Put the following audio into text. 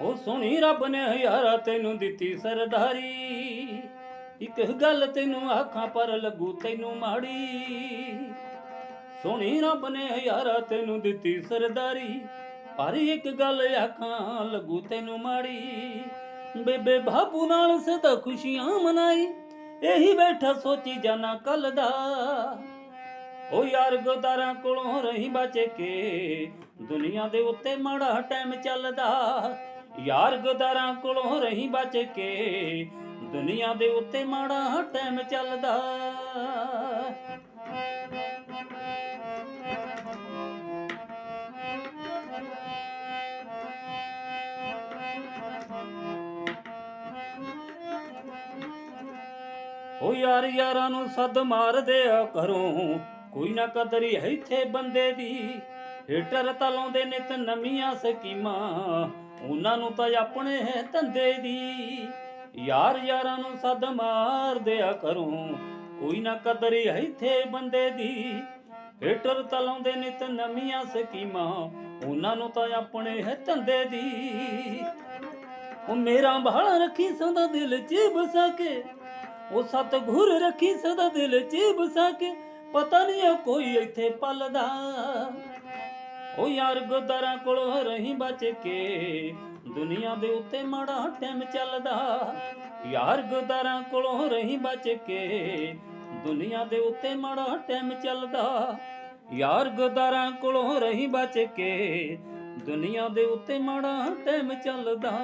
ਉਹ ਸੋਹਣੀ ਰੱਬ ਨੇ ਹਜ਼ਾਰਾ ਤੈਨੂੰ ਦਿੱਤੀ ਸਰਦਾਰੀ। ਇੱਕ ਗੱਲ ਤੈਨੂੰ ਆਖਾਂ, ਪਰ ਲੱਗੂ ਤੈਨੂੰ ਮਾੜੀ। ਸੋਹਣੀ ਰੱਬ ਨੇ ਹਜ਼ਾਰਾ ਤੈਨੂੰ ਦਿੱਤੀ ਸਰਦਾਰੀ। ਪਰ ਇੱਕ ਗੱਲ ਆਖਾਂ, ਲੱਗੂ ਤੈਨੂੰ ਮਾੜੀ। ਬੇਬੇ ਬਾਪੂ ਨਾਲ ਸਦਾ ਖੁਸ਼ੀਆਂ ਮਨਾਈ, ਇਹੀ ਬੈਠਾ ਸੋਚੀ ਜਾਣਾ ਕੱਲ ਦਾ। ਓ ਯਾਰ ਗੋਦਾਰਾਂ ਕੋਲੋਂ ਰਹੀ ਬਚ ਕੇ ਦੁਨੀਆ ਦੇ ਉੱਤੇ ਮਾੜਾ ਟਾਈਮ ਚੱਲਦਾ। ਯਾਰ ਗਦਾਰਾਂ ਕੋਲੋਂ ਰਹੀ ਬਚ ਕੇ, ਦੁਨੀਆ ਦੇ ਉੱਤੇ ਮਾੜਾ ਟਾਈਮ ਚੱਲਦਾ। ਓ ਯਾਰ ਯਾਰਾਂ ਨੂੰ ਸੱਦ ਮਾਰਦੇ ਆ ਘਰੋਂ ਕੋਈ ਨਾ ਕਦਰ ਇੱਥੇ ਬੰਦੇ ਦੀ। ਹੀਟਰ ਤਾਂ ਲਾਉਂਦੇ ਨਿਤ ਨਵੀਆਂ ਸਕੀਮਾਂ, ਉਹਨਾਂ ਨੂੰ ਤਾਂ ਆਪਣੇ ਹੈ ਧੰਦੇ ਦੀ ਯਾਰ ਯਾਰਾਂ ਨੂੰ ਸੱਦ ਮਾਰਦੇ ਆ ਘਰੋਂ ਕੋਈ ਨਾ ਕਦਰੀ ਇੱਥੇ ਬੰਦੇ ਦੀ ਹੀਟਰ ਤਾਂ ਲਾਉਂਦੇ ਨਿਤ ਨਵੀਆਂ ਸਕੀਮਾਂ, ਉਹਨਾਂ ਨੂੰ ਤਾਂ ਆਪਣੇ ਹੈ ਧੰਦੇ ਦੀ ਉਹ ਮੇਰਾ ਬਾਹਲਾ ਰੱਖੀ ਸਦਾ ਦਿਲ 'ਚ ਬਸਾ ਕੇ, ਉਹ ਸਤਿਗੁਰ ਰੱਖੀ ਸਦਾ ਦਿਲ 'ਚ ਬਸਾ ਕੇ ਪਤਾ ਨਹੀਂ ਉਹ ਕੋਈ ਇੱਥੇ ਪਲਦਾ। ਉਹ ਯਾਰ ਗੋਦਰਾਂ ਕੋਲੋਂ ਰਹੀ ਬਚ ਕੇ। ਦੁਨੀਆ ਦੇ ਉੱਤੇ ਮਾੜਾ ਟਾਈਮ ਚੱਲਦਾ। ਯਾਰ ਗੋਦਾਰਾਂ ਕੋਲੋਂ ਰਹੀ ਬਚ ਕੇ। ਦੁਨੀਆ ਦੇ ਉੱਤੇ ਮਾੜਾ ਟਾਈਮ ਚੱਲਦਾ। ਯਾਰ ਗੋਦਾਰਾਂ ਕੋਲੋਂ ਰਹੀ ਬਚ ਕੇ। ਦੁਨੀਆ ਦੇ ਉੱਤੇ ਮਾੜਾ ਟਾਈਮ ਚੱਲਦਾ।